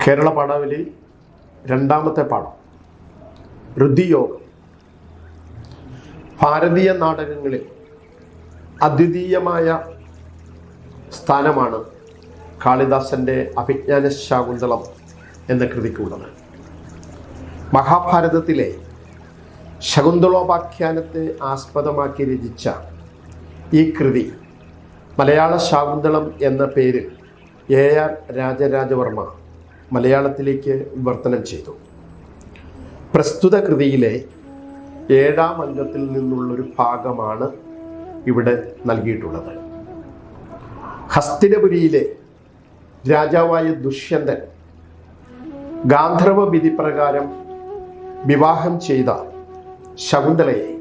കേരള പാഠാവലി രണ്ടാമത്തെ പാഠം. ഋതിയോഗം ഭാരതീയ നാടകങ്ങളിൽ അദ്വിതീയമായ സ്ഥാനമാണ് കാളിദാസന്റെ അഭിജ്ഞാന ശാകുന്തളം എന്ന കൃതിക്കുള്ളത് മഹാഭാരതത്തിലെ ശകുന്തളോപാഖ്യാനത്തെ ആസ്പദമാക്കി രചിച്ച ഈ കൃതി മലയാള ശാകുന്തളം എന്ന പേരിൽ എ ആർ രാജരാജവർമ്മ മലയാളത്തിലേക്ക് വിവർത്തനം ചെയ്തു. പ്രസ്തുത കൃതിയിലെ ഏഴാം അംഗത്തിൽ നിന്നുള്ളൊരു ഭാഗമാണ് ഇവിടെ നൽകിയിട്ടുള്ളത്. ഹസ്തിനപുരിയിലെ രാജാവായ ദുഷ്യന്തൻ ഗാന്ധർവ വിധി പ്രകാരം വിവാഹം ചെയ്ത ശകുന്തളയെ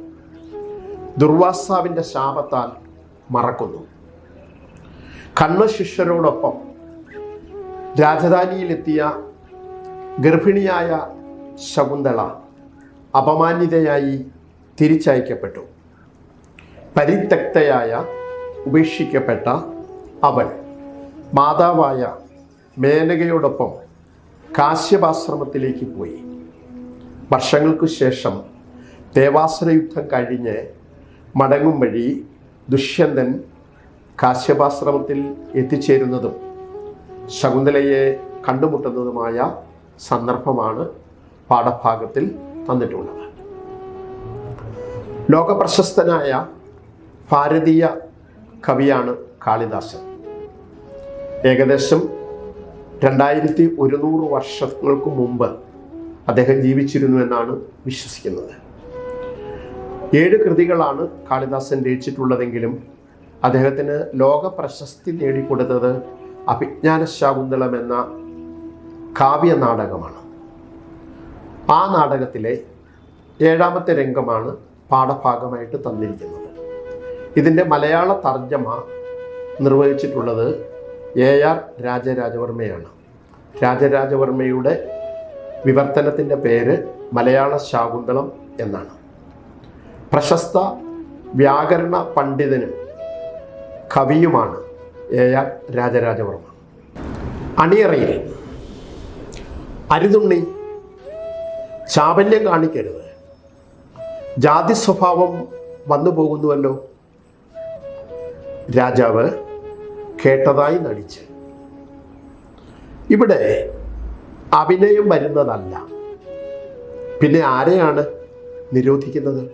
ദുർവാസാവിന്റെ ശാപത്താൽ മറക്കുന്നു. കണ്വശിഷ്യരോടൊപ്പം രാജധാനിയിലെത്തിയ ഗർഭിണിയായ ശകുന്തള അപമാനിതയായി തിരിച്ചയക്കപ്പെട്ടു. പരിത്യക്തയായ ഉപേക്ഷിക്കപ്പെട്ട അവൾ. മാതാവായ മേനകയോടൊപ്പം കാശ്യപാശ്രമത്തിലേക്ക് പോയി. വർഷങ്ങൾക്കു ശേഷം ദേവാസുര യുദ്ധം കഴിഞ്ഞ് മടങ്ങും വഴി ദുഷ്യന്തൻ കാശ്യപാശ്രമത്തിൽ എത്തിച്ചേരുന്നതും ശകുന്തലയെ കണ്ടുമുട്ടുന്നതുമായ സന്ദർഭമാണ് പാഠഭാഗത്തിൽ തന്നിട്ടുള്ളത്. ലോകപ്രശസ്തനായ ഭാരതീയ കവിയാണ് കാളിദാസൻ. ഏകദേശം രണ്ടായിരത്തി ഒരുന്നൂറ് വർഷങ്ങൾക്ക് മുമ്പ് അദ്ദേഹം ജീവിച്ചിരുന്നു എന്നാണ് വിശ്വസിക്കുന്നത്. ഏഴ് കൃതികളാണ് കാളിദാസൻ രചിച്ചിട്ടുള്ളതെങ്കിലും അദ്ദേഹത്തിന് ലോക പ്രശസ്തി നേടിക്കൊടുത്തത് അഭിജ്ഞാന ശാകുന്തളം എന്ന കാവ്യ നാടകമാണ്. ആ നാടകത്തിലെ ഏഴാമത്തെ രംഗമാണ് പാഠഭാഗമായിട്ട് തന്നിരിക്കുന്നത്. ഇതിന്റെ മലയാള തർജമ നിർവഹിച്ചിട്ടുള്ളത് എ ആർ രാജരാജവർമ്മയാണ്. രാജരാജവർമ്മയുടെ വിവർത്തനത്തിന്റെ പേര് മലയാള ശാകുന്തളം എന്നാണ്. പ്രശസ്ത വ്യാകരണ പണ്ഡിതനും കവിയുമാണ് എ ആർ രാജരാജവർമ്മ. അണിയറയിൽ അരുതുണ്ണി ചാബല്യം കാണിക്കരുത്. ജാതി സ്വഭാവം വന്നു പോകുന്നുവല്ലോ. രാജാവ് കേട്ടതായി നടിച്ച്. ഇവിടെ അഭിനയം വരുന്നതല്ല. പിന്നെ ആരെയാണ് നിരോധിക്കുന്നത്?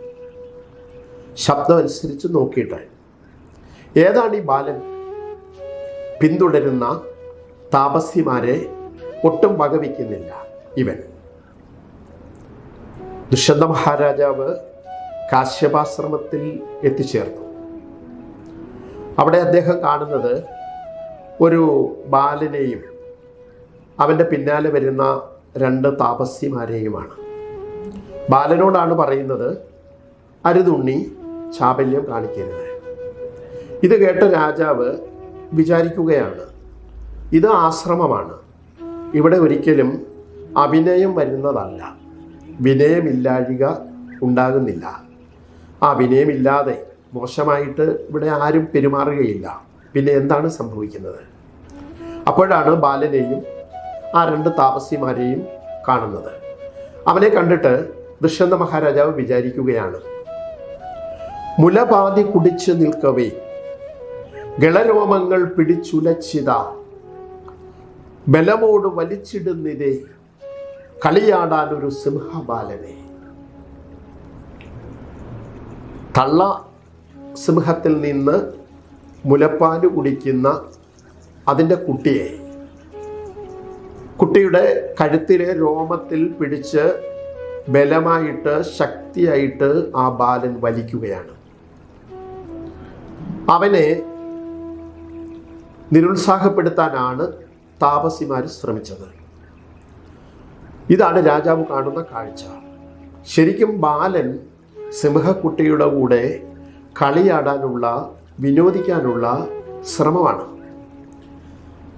ശബ്ദമനുസരിച്ച് നോക്കിയിട്ട്. ഏതാണ് ഈ ബാലൻ? പിന്തുടരുന്ന താപസ്യമാരെ ഒട്ടും വകവയ്ക്കുന്നില്ല ഇവൻ. ദുഷ്യന്ത മഹാരാജാവ് കാശ്യപാശ്രമത്തിൽ എത്തിച്ചേർന്നു. അവിടെ അദ്ദേഹം കാണുന്നത് ഒരു ബാലനെയും അവന്റെ പിന്നാലെ വരുന്ന രണ്ട് താപസ്യമാരെയുമാണ്. ബാലനോടാണ് പറയുന്നത് അരുതുണ്ണി ചാബല്യം കാണിക്കരുത്. ഇത് കേട്ട രാജാവ് വിചാരിക്കുകയാണ്. ഇത് ആശ്രമമാണ്. ഇവിടെ ഒരിക്കലും അഭിനയം വരുന്നതല്ല. വിനയമില്ലാഴിക ഉണ്ടാകുന്നില്ല. ആ വിനയമില്ലാതെ മോശമായിട്ട് ഇവിടെ ആരും പെരുമാറുകയില്ല. പിന്നെ എന്താണ് സംഭവിക്കുന്നത്? അപ്പോഴാണ് ബാലനെയും ആ രണ്ട് താപസിമാരെയും കാണുന്നത്. അവനെ കണ്ടിട്ട് ദുഷ്യന്ത മഹാരാജാവ് വിചാരിക്കുകയാണ്. മുലപാതി കുടിച്ച് നിൽക്കവേ ഗളരോമങ്ങൾ പിടിച്ചുലച്ചിത. ബലമോട് വലിച്ചിടുന്നിതേ. കളിയാടാൻ ഒരു സിംഹബാലനെ. തള്ള സിംഹത്തിൽ നിന്ന് മുലപ്പാൽ കുടിക്കുന്ന അതിന്റെ കുട്ടിയെ. കുട്ടിയുടെ കഴുത്തിലെ രോമത്തിൽ പിടിച്ച് ബലമായിട്ട് ശക്തിയായിട്ട് ആ ബാലൻ വലിക്കുകയാണ്. അവനെ നിരുത്സാഹപ്പെടുത്താനാണ് താപസിമാർ ശ്രമിച്ചത്. ഇതാണ് രാജാവ് കാണുന്ന കാഴ്ച. ശരിക്കും ബാലൻ സിംഹക്കുട്ടിയുടെ കൂടെ കളിയാടാനുള്ള വിനോദിക്കാനുള്ള ശ്രമമാണ്.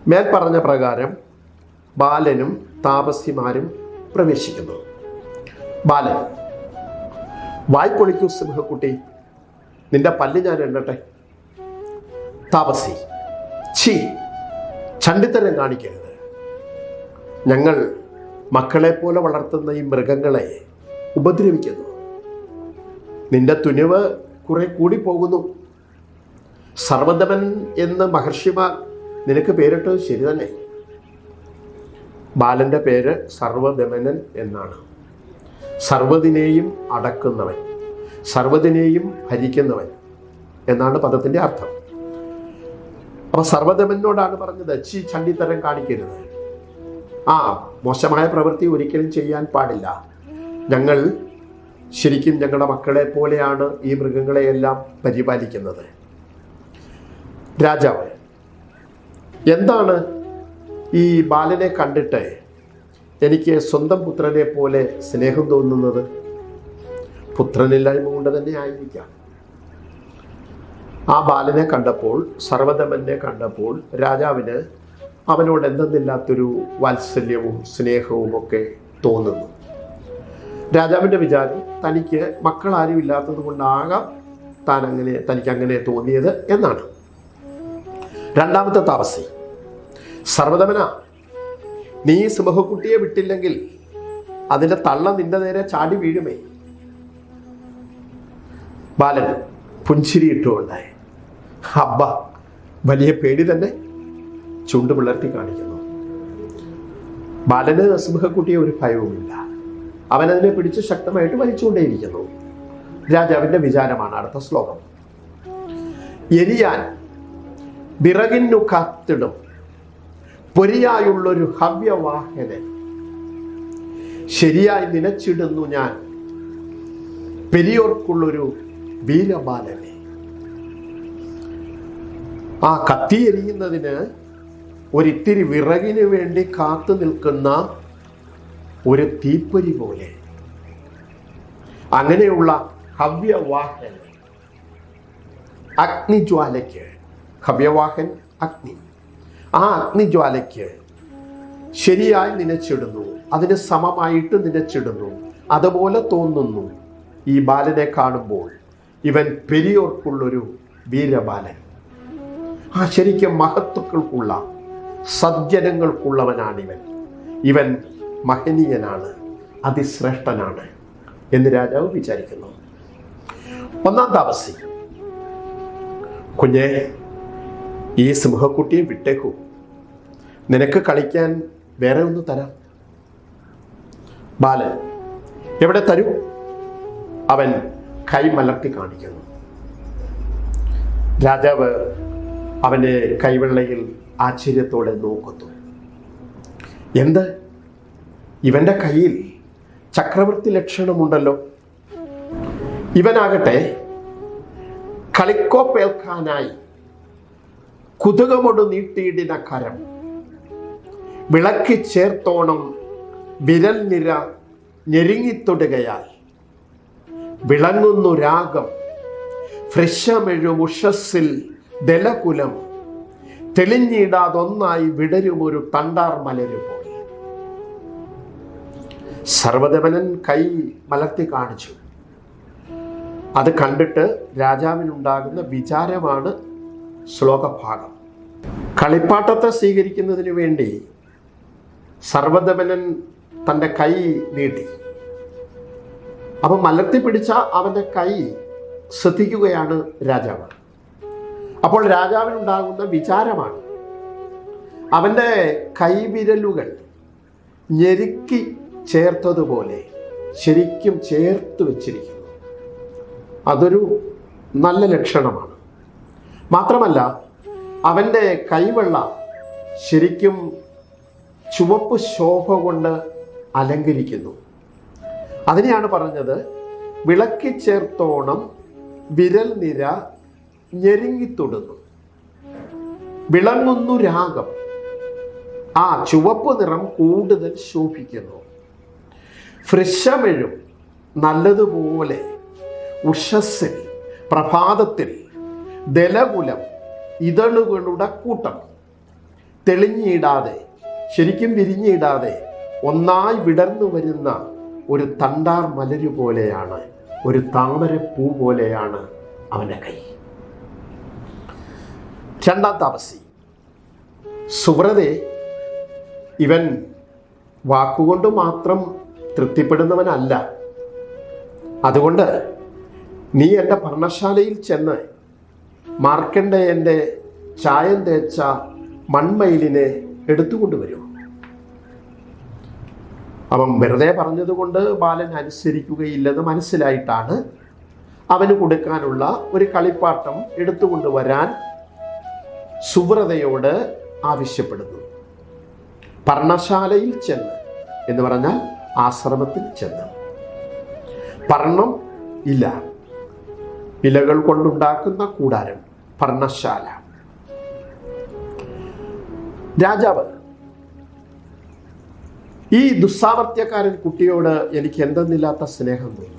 മേൽപ്പറഞ്ഞ പ്രകാരം ബാലനും താപസിമാരും പ്രവേശിക്കുന്നു. ബാലൻ വായ്പൊളിക്കൂ സിംഹക്കുട്ടി നിന്റെ പല്ല് ഞാൻ എണ്ണട്ടെ. താപസി ഛീ ചണ്ടിത്തരം കാണിക്കരുത്. ഞങ്ങൾ മക്കളെ പോലെ വളർത്തുന്ന ഈ മൃഗങ്ങളെ ഉപദ്രവിക്കുന്നു. നിന്റെ തുനിവ് കുറെ കൂടി പോകുന്നു സർവദമൻ എന്ന് മഹർഷിമാർ നിനക്ക് പേരിട്ടത് ശരി തന്നെ. ബാലന്റെ പേര് സർവദമനൻ എന്നാണ്. സർവതിനെയും അടക്കുന്നവൻ സർവതിനെയും ഭരിക്കുന്നവൻ എന്നാണ് പദത്തിന്റെ അർത്ഥം. അപ്പൊ സർവദമനോടാണ് പറഞ്ഞത് ചി ചണ്ടിത്തരം കാണിക്കരുത്. ആ മോശമായ പ്രവൃത്തി ഒരിക്കലും ചെയ്യാൻ പാടില്ല. ഞങ്ങൾ ശരിക്കും ഞങ്ങളുടെ മക്കളെ പോലെയാണ് ഈ മൃഗങ്ങളെയെല്ലാം പരിപാലിക്കുന്നത്. രാജാവ് എന്താണ് ഈ ബാലനെ കണ്ടിട്ട് എനിക്ക് സ്വന്തം പുത്രനെ പോലെ സ്നേഹം തോന്നുന്നത്? പുത്രനില്ലായ്മ കൊണ്ട് തന്നെ ആയിരിക്കാം. ആ ബാലനെ കണ്ടപ്പോൾ സർവധമനെ കണ്ടപ്പോൾ രാജാവിന് അവനോട് എന്തെന്നില്ലാത്തൊരു വാത്സല്യവും സ്നേഹവും ഒക്കെ തോന്നുന്നു. രാജാവിന്റെ വിചാരം തനിക്ക് മക്കളാരും ഇല്ലാത്തത് കൊണ്ടാകാം താൻ അങ്ങനെ തനിക്ക് അങ്ങനെ തോന്നിയത് എന്നാണ്. രണ്ടാമത്തെ താമസി സർവധമന നീ സിംഹക്കുട്ടിയെ വിട്ടില്ലെങ്കിൽ അതിന്റെ തള്ള നിന്റെ നേരെ ചാടി വീഴുമേ? ബാലൻ പുഞ്ചിരി ഇട്ടുകൊണ്ടായി ഹബ്ബ. വലിയ പേടി തന്നെ ചുണ്ട് കാണിക്കുന്നു. ബാലന് സിംഹക്കുട്ടിയെ ഒരു ഭയവുമില്ല. അവൻ അതിനെ പിടിച്ച് ശക്തമായിട്ട് വലിച്ചുകൊണ്ടേയിരിക്കുന്നു. രാജാവിന്റെ വിചാരമാണ് അടുത്ത ശ്ലോകം. എരിയാൻ വിറകിന്നു കാത്തിടും. പൊരിയായുള്ളൊരു ഹവ്യവാഹന ശരിയായി നിലച്ചിടുന്നു ഞാൻ. പെരിയോർക്കുള്ളൊരു വീരബാലനെ. ആ കത്തി എരിയുന്നതിന് ഒരിത്തിരി വിറകിന് വേണ്ടി കാത്തു നിൽക്കുന്ന ഒരു തീപ്പൊരി പോലെ. അങ്ങനെയുള്ള ഹവ്യവാഹൻ. അഗ്നിജ്വാലയ്ക്ക്. ഹവ്യവാഹൻ അഗ്നി. ആ അഗ്നിജ്വാലയ്ക്ക് ശരിയായി നിനച്ചിടുന്നു അതിന് സമമായിട്ട് നിനച്ചിടുന്നു അതുപോലെ തോന്നുന്നു. ഈ ബാലനെ കാണുമ്പോൾ ഇവൻ പെരിയോർക്കുള്ളൊരു വീരബാലൻ. ആ ശരിക്കും മഹത്വക്കൾക്കുള്ള സജ്ജനങ്ങൾക്കുള്ളവനാണിവൻ. ഇവൻ മഹനീയനാണ് അതിശ്രേഷ്ഠനാണ് എന്ന് രാജാവ് വിചാരിക്കുന്നു. ഒന്നാം താമസി. കുഞ്ഞെ ഈ സിംഹക്കുട്ടിയെ വിട്ടേക്കൂ. നിനക്ക് കളിക്കാൻ വേറെ ഒന്ന് തരാം. ബാലൻ എവിടെ തരൂ? അവൻ കൈമലർത്തി കാണിക്കുന്നു. രാജാവ് അവന്റെ കൈവെള്ളയിൽ ആശ്ചര്യത്തോടെ നോക്കുന്നു. എന്ത്? ഇവന്റെ കയ്യിൽ ചക്രവർത്തി ലക്ഷണമുണ്ടല്ലോ. ഇവനാകട്ടെ കളിക്കോപ്പേൽക്കാനായി കുതുകമൊടു നീട്ടിയിടിന കരം. വിളക്കി ചേർത്തോണം വിരൽ നിര ഞെരുങ്ങിത്തൊടുകയാൽ വിളങ്ങുന്നു രാഗം. ഫ്രഷമെഴു ഉഷസ്സിൽ ദലകുലം. തെളിഞ്ഞിടാതൊന്നായി വിടരും ഒരു തണ്ടാർ മലരു പോലെ. സർവദേവനൻ കൈ മലർത്തി കാണിച്ചു. അത് കണ്ടിട്ട് രാജാവിനുണ്ടാകുന്ന വിചാരമാണ് ശ്ലോകഭാഗം. കളിപ്പാട്ടത്തെ സ്വീകരിക്കുന്നതിന് വേണ്ടി സർവദമനൻ തന്റെ കൈ നീട്ടി. അപ്പം മലർത്തി പിടിച്ച അവന്റെ കൈ ശ്രദ്ധിക്കുകയാണ് രാജാവ്. അപ്പോൾ രാജാവിനുണ്ടാകുന്ന വിചാരമാണ്. അവന്റെ കൈവിരലുകൾ ഞെരുക്കി ചേർത്തതുപോലെ ശരിക്കും ചേർത്ത് വച്ചിരിക്കുന്നു. അതൊരു നല്ല ലക്ഷണമാണ്. മാത്രമല്ല അവന്റെ കൈവെള്ള ശരിക്കും ചുവപ്പ് ശോഭ കൊണ്ട് അലങ്കരിക്കുന്നു. അതിനെയാണ് പറഞ്ഞത് വിളക്കി ചേർത്തോണം വിരൽ നിര ഞെരുങ്ങിത്തൊടുന്നു വിളങ്ങുന്നു രാഗം. ആ ചുവപ്പ് നിറം കൂടുതൽ ശോഭിക്കുന്നു. ഫ്രിഷമെഴും നല്ലതുപോലെ ഉഷസ്സിൽ പ്രഭാതത്തിൽ ദലകുലം ഇതളുകളുടെ കൂട്ടം. തെളിഞ്ഞിടാതെ ശരിക്കും വിരിഞ്ഞിടാതെ ഒന്നായി വിടർന്നു വരുന്ന ഒരു തണ്ടാർ മലരു പോലെയാണ് ഒരു താമരപ്പൂ പോലെയാണ് അവന്റെ കൈ. രണ്ടാം താപസി സുവ്രതെ ഇവൻ വാക്കുകൊണ്ട് മാത്രം തൃപ്തിപ്പെടുന്നവനല്ല. അതുകൊണ്ട് നീ എന്റെ പർണശാലയിൽ ചെന്ന് മാർക്കണ്ഡേയന്റെ ചായം തേച്ച മൺമയിലിനെ എടുത്തുകൊണ്ടുവരും. അവൻ വെറുതെ പറഞ്ഞതുകൊണ്ട് ബാലൻ അനുസരിക്കുകയില്ലെന്ന് മനസ്സിലായിട്ടാണ് അവന് കൊടുക്കാനുള്ള ഒരു കളിപ്പാട്ടം എടുത്തുകൊണ്ടുവരാൻ സുവ്രതയോട് ആവശ്യപ്പെടുന്നു. പർണശാലയിൽ ചെന്ന് എന്ന് പറഞ്ഞാൽ ആശ്രമത്തിൽ ചെന്ന്. പർണം ഇല്ല ഇലകൾ കൊണ്ടുണ്ടാക്കുന്ന കൂടാരം പർണശാല. രാജാവ് ഈ ദുസ്സാവർത്യക്കാരൻ കുട്ടിയോട് എനിക്ക് എന്തെന്നില്ലാത്ത സ്നേഹം തോന്നുന്നു.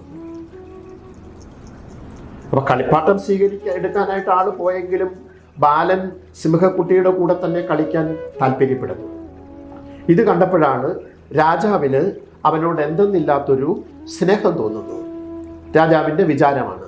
അപ്പൊ കളിപ്പാട്ടം സ്വീകരിക്കാൻ എടുക്കാനായിട്ട് ആൾ പോയെങ്കിലും ബാലൻ സിംഹക്കുട്ടിയുടെ കൂടെ തന്നെ കളിക്കാൻ താല്പര്യപ്പെടുന്നു. ഇത് കണ്ടപ്പോഴാണ് രാജാവിന് അവനോട് എന്തെന്നില്ലാത്തൊരു സ്നേഹം തോന്നുന്നു. രാജാവിന്റെ വിചാരമാണ്.